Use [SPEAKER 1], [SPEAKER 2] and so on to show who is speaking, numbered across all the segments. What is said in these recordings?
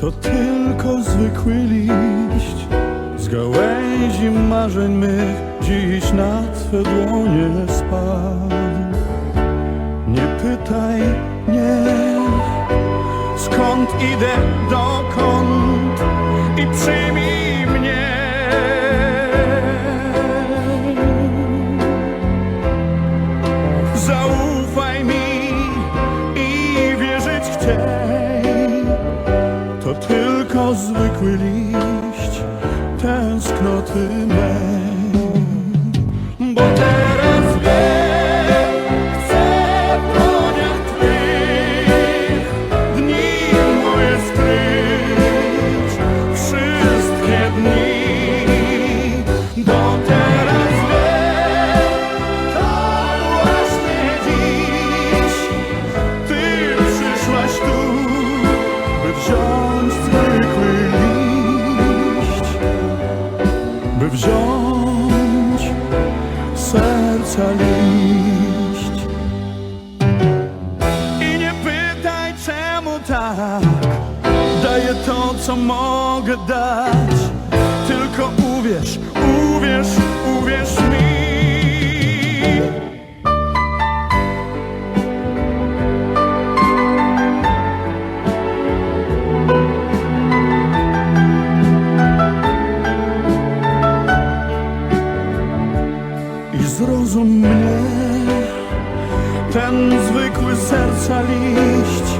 [SPEAKER 1] To tylko zwykły liść z gałęzi marzeń mych dziś na twe dłonie spadł. Nie pytaj, nie, skąd idę, dokąd i przyjmij zwykły liść tęsknoty mej. Liść. I nie pytaj czemu tak, daję to co mogę dać, zrozum mnie. Ten zwykły serca liść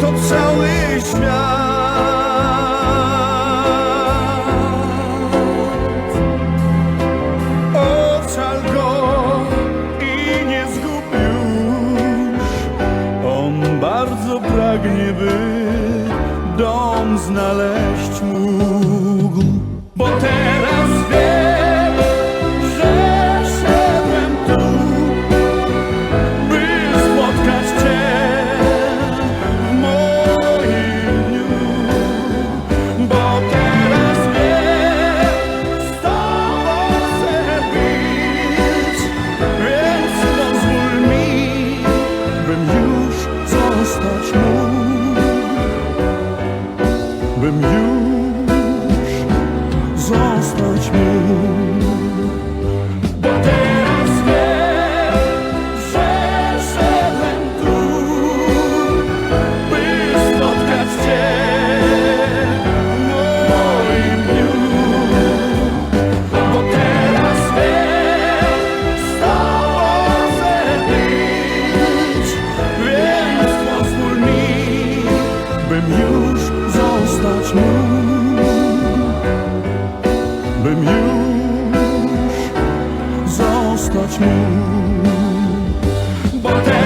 [SPEAKER 1] To cały świat. Ocal go i nie zgub już On bardzo pragnie by dom znaleźć mógł. Bo teraz Bym już But